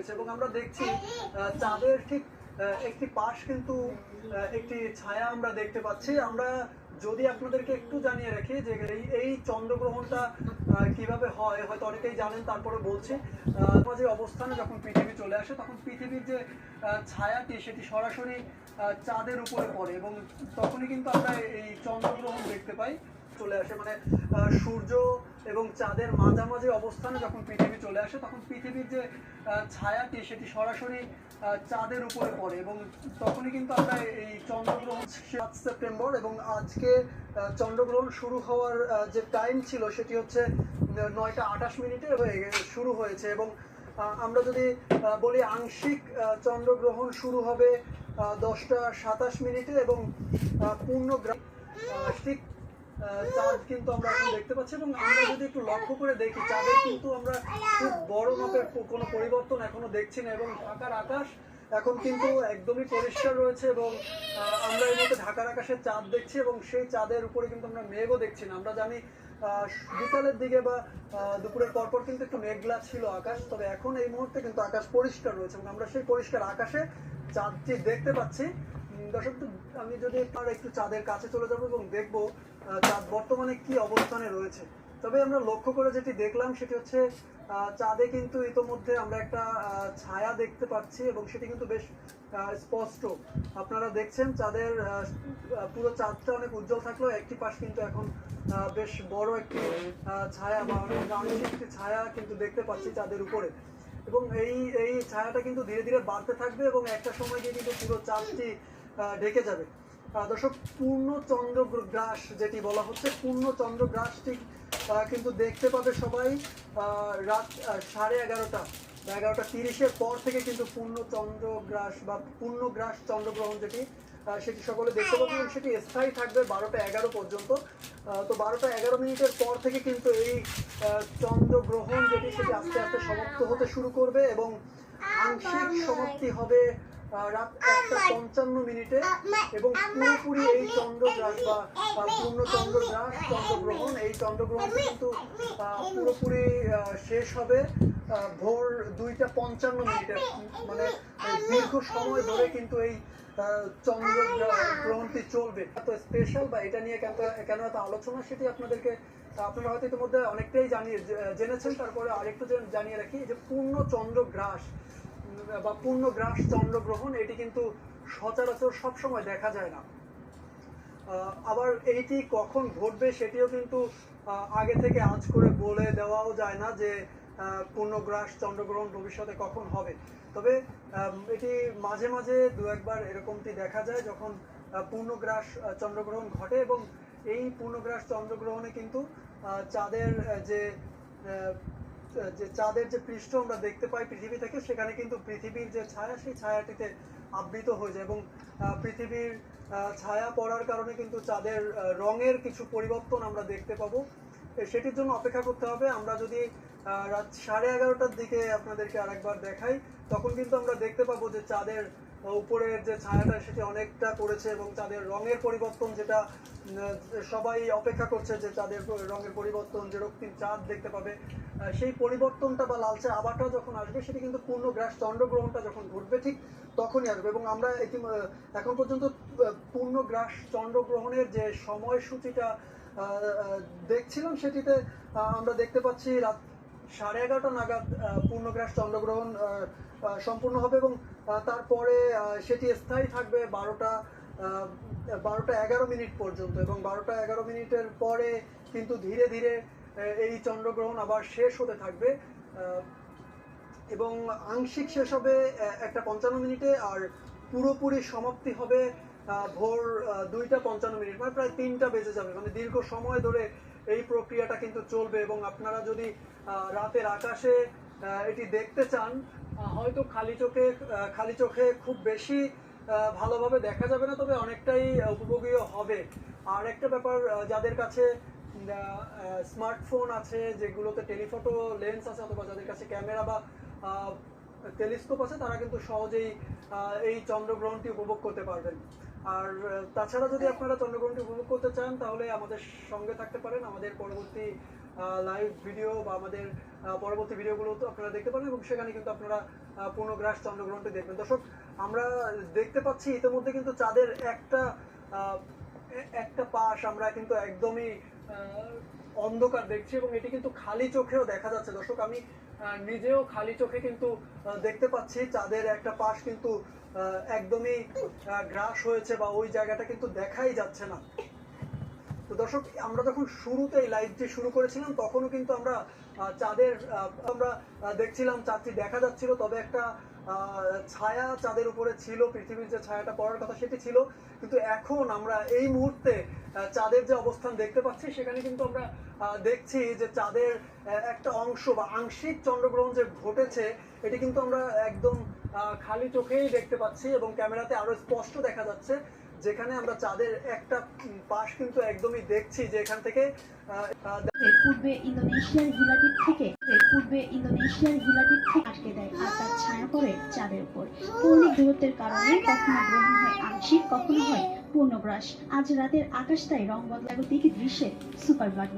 রয়েছে এবং আমরা দেখছি চাঁদের ঠিক একটি পাশ কিন্তু একটি ছায়া আমরা দেখতে পাচ্ছি। আমরা যদি আপনাদেরকে একটু জানিয়ে রাখি যে এই চন্দ্রগ্রহণটা কীভাবে হয়, হয়তো অনেকেই জানেন, তারপরে বলছি। মাঝে অবস্থানে যখন পৃথিবী চলে আসে, তখন পৃথিবীর যে ছায়াটি, সেটি সরাসরি চাঁদের উপরে পড়ে এবং তখনই কিন্তু আমরা এই চন্দ্রগ্রহণ দেখতে পাই। চলে আসে। মানে সূর্য এবং চাঁদের মাঝামাঝি অবস্থানে যখন পৃথিবী চলে আসে, তখন পৃথিবীর যে ছায়াটি, সেটি সরাসরি চাঁদের উপরে পড়ে এবং তখনই কিন্তু আমরা এই চন্দ্রগ্রহণ সাত সেপ্টেম্বর এবং আজকে চন্দ্রগ্রহণ শুরু হওয়ার যে টাইম ছিল, সেটি হচ্ছে নয়টা আঠাশ মিনিটে শুরু হয়েছে এবং আমরা যদি বলি আংশিক চন্দ্রগ্রহণ শুরু হবে দশটা সাতাশ মিনিটে এবং পূর্ণ ঠিক চাঁদ কিন্তু আমরা এখন দেখতে পাচ্ছি এবং আমরা যদি একটু লক্ষ্য করে দেখি, চাঁদের কিন্তু আমরা খুব বড় মাপের কোনো পরিবর্তন এখনও দেখছি না এবং ঢাকার আকাশ এখন কিন্তু একদমই পরিষ্কার রয়েছে এবং আমরা এই মুহূর্তে ঢাকার আকাশে চাঁদ দেখছি এবং সেই চাঁদের উপরে কিন্তু আমরা মেঘও দেখছি না। আমরা জানি বিকালের দিকে বা দুপুরের পরপর কিন্তু একটু মেঘলা ছিল আকাশ, তবে এখন এই মুহূর্তে কিন্তু আকাশ পরিষ্কার রয়েছে এবং আমরা সেই পরিষ্কার আকাশে চাঁদটি দেখতে পাচ্ছি। দর্শক আমি যদি আর একটু চাঁদের কাছে চলে যাব এবং দেখব চাঁদ বর্তমানে কি অবস্থানে রয়েছে। তবে আমরা লক্ষ্য করে যেটি দেখলাম, সেটি হচ্ছে চাঁদে কিন্তু ইতোমধ্যে আমরা একটা ছায়া দেখতে পাচ্ছি এবং সেটি কিন্তু বেশ স্পষ্ট। আপনারা দেখছেন, চাঁদের পুরো চাঁদটা অনেক উজ্জ্বল থাকলেও একটি পাশ কিন্তু এখন বেশ বড় একটি ছায়া বা অনেক একটি ছায়া কিন্তু দেখতে পাচ্ছি চাঁদের উপরে। এবং এই এই ছায়াটা কিন্তু ধীরে ধীরে বাড়তে থাকবে এবং একটা সময় গিয়ে কিন্তু পুরো চাঁদটি ঢেকে যাবে। দর্শক পূর্ণ চন্দ্রগ্রাস যেটি বলা হচ্ছে পূর্ণ চন্দ্রগ্রাসটি আহ, কিন্তু দেখতে পাবে সবাই রাত সাড়ে এগারোটা এগারোটা তিরিশের পর থেকে কিন্তু পূর্ণ চন্দ্রগ্রাস বা পূর্ণগ্রাস চন্দ্রগ্রহণ যেটি সেটি সকলে দেখতে পাবে এবং সেটি স্থায়ী থাকবে বারোটা এগারো পর্যন্ত। তো বারোটা এগারো মিনিটের পর থেকে কিন্তু এই চন্দ্রগ্রহণ যেটি সেটি আস্তে আস্তে সমাপ্ত হতে শুরু করবে এবং আংশিক সমাপ্তি হবে রাত একটা পঞ্চান্ন মিনিটে এবং পুরোপুরি এই চন্দ্রগ্রাস বা পূর্ণ চন্দ্রগ্রাস চন্দ্রগ্রহণ এই চন্দ্রগ্রহণ কিন্তু পুরোপুরি শেষ হবে ভোর দুইটা পঞ্চান্ন মিনিটে। মানে দীর্ঘ সময় ধরে কিন্তু এই চন্দ্রগ্রহণটি চলবে। এত স্পেশাল বা এটা নিয়ে কেন কেন এত আলোচনা সেটি আপনাদেরকে আপনারা হয়তো ইতিমধ্যে অনেকটাই জানিয়ে জেনেছেন তারপরে আরেকটু জানিয়ে রাখি যে পূর্ণ চন্দ্রগ্রাস বা পূর্ণগ্রাস, চন্দ্রগ্রহণ, এটি কিন্তু সচরাচর সবসময় দেখা যায় না। আবার এইটি কখন ঘটবে সেটিও কিন্তু আগে থেকে আজ করে বলে দেওয়াও যায় না যে পূর্ণগ্রাস, চন্দ্রগ্রহণ ভবিষ্যতে কখন হবে। তবে এটি মাঝে মাঝে দু একবার এরকমটি দেখা যায় যখন পূর্ণগ্রাস চন্দ্রগ্রহণ ঘটে এবং এই পূর্ণগ্রাস, চন্দ্রগ্রহণে কিন্তু চাঁদের যে যে চাঁদের যে পৃষ্ঠ আমরা দেখতে পাই পৃথিবী থেকে, সেখানে কিন্তু পৃথিবীর যে ছায়া, সেই ছায়াটিতে আবৃত হয়ে যায় এবং পৃথিবীর ছায়া পড়ার কারণে কিন্তু চাঁদের রঙের কিছু পরিবর্তন আমরা দেখতে পাবো। সেটির জন্য অপেক্ষা করতে হবে। আমরা যদি রাত সাড়ে এগারোটার দিকে আপনাদেরকে আরেকবার দেখাই, তখন কিন্তু আমরা দেখতে পাবো যে চাঁদের উপরের যে ছায়াটা, সেটি অনেকটা পড়েছে এবং তাদের রঙের পরিবর্তন যেটা সবাই অপেক্ষা করছে যে তাদের রঙের পরিবর্তন যে রক্তিম চাঁদ দেখতে পাবে। সেই পরিবর্তনটা বা লালচে আবারটা যখন আসবে, সেটি কিন্তু পূর্ণগ্রাস চন্দ্রগ্রহণটা যখন ঘটবে, ঠিক তখনই আসবে এবং আমরা এখন পর্যন্ত পূর্ণগ্রাস চন্দ্রগ্রহণের যে সময়সূচিটা দেখছিলাম, সেটিতে আমরা দেখতে পাচ্ছি রাত সাড়ে এগারোটা নাগাদ পূর্ণগ্রাস চন্দ্রগ্রহণ সম্পূর্ণ হবে এবং তারপরে সেটি স্থায়ী থাকবে বারোটা বারোটা এগারো মিনিট পর্যন্ত এবং বারোটা এগারো মিনিটের পরে কিন্তু ধীরে ধীরে এই চন্দ্রগ্রহণ আবার শেষ হতে থাকবে এবং আংশিক শেষ হবে একটা পঞ্চান্ন মিনিটে আর পুরোপুরি সমাপ্তি হবে ভোর দুইটা পঞ্চান্ন মিনিট মানে প্রায় তিনটা বেজে যাবে মানে দীর্ঘ সময় ধরে এই প্রক্রিয়াটা কিন্তু চলবে এবং আপনারা যদি রাতের আকাশে এটি দেখতে চান হয়তো খালি চোখে খালি চোখে খুব বেশি ভালোভাবে দেখা যাবে না, তবে অনেকটাই উপভোগীয় হবে। আর একটা ব্যাপার যাদের কাছে স্মার্টফোন আছে, যেগুলোতে টেলিফটো লেন্স আছে, অথবা যাদের কাছে ক্যামেরা বা টেলিস্কোপ আছে, তারা কিন্তু সহজেই এই চন্দ্রগ্রহণটি উপভোগ করতে পারবেন। আর তাছাড়া যদি আপনারা চন্দ্রগ্রহণটি উপভোগ করতে চান, তাহলে আমাদের সঙ্গে থাকতে পারেন। আমাদের পরবর্তী লাইভ ভিডিও বা আমাদের পরবর্তী ভিডিওগুলো তো আপনারা দেখতে পারেন এবং সেখানে কিন্তু আপনারা পূর্ণগ্রাস চন্দ্রগ্রহণটি দেখবেন। দর্শক, আমরা দেখতে পাচ্ছি ইতিমধ্যে কিন্তু চাঁদের একটা একটা পাশ আমরা কিন্তু একদমই অন্ধকার দেখছি এবং এটি কিন্তু খালি চোখেও দেখা যাচ্ছে। দর্শক, আমি নিজেও খালি চোখে কিন্তু দেখতে পাচ্ছি চাঁদের একটা পাশ কিন্তু একদমই গ্রাস হয়েছে বা ওই জায়গাটা কিন্তু দেখাই যাচ্ছে না। তো দর্শক, আমরা যখন শুরুতে এই লাইভটি শুরু করেছিলাম, তখনও কিন্তু আমরা চাঁদের আমরা দেখছিলাম চাঁদটি দেখা যাচ্ছিল, তবে একটা ছায়া চাঁদের উপরে ছিল, পৃথিবীর যে ছায়াটা পড়ার কথা সেটি ছিল। কিন্তু এখন আমরা এই মুহূর্তে চাঁদের যে অবস্থান দেখতে পাচ্ছি, সেখানে কিন্তু আমরা দেখছি যে চাঁদের একটা অংশ বা আংশিক চন্দ্রগ্রহণ যে ঘটেছে, এটি কিন্তু আমরা একদম খালি চোখেই দেখতে পাচ্ছি এবং ক্যামেরাতে আরও স্পষ্ট দেখা যাচ্ছে। যেখানে আমরা চাঁদের একটা পাশ কিন্তু একদমই দেখছি যে এখান থেকে পূর্বে ইন্দোনেশিয়ার হিলাদ্বীপ থেকে পূর্বে ইন্দোনেশিয়ার হিলাদ্বীপ থেকে আটকে দেয় আর তার ছায়া পড়ে চাঁদের উপর। কৌণিক দূরত্বের কারণে কখনো গ্রহণ হয় আংশিক, কখনো হয় পূর্ণগ্রাস। আজ রাতের আকাশটাই রং বদলাগতিক দৃশ্যে সুপার ব্লাড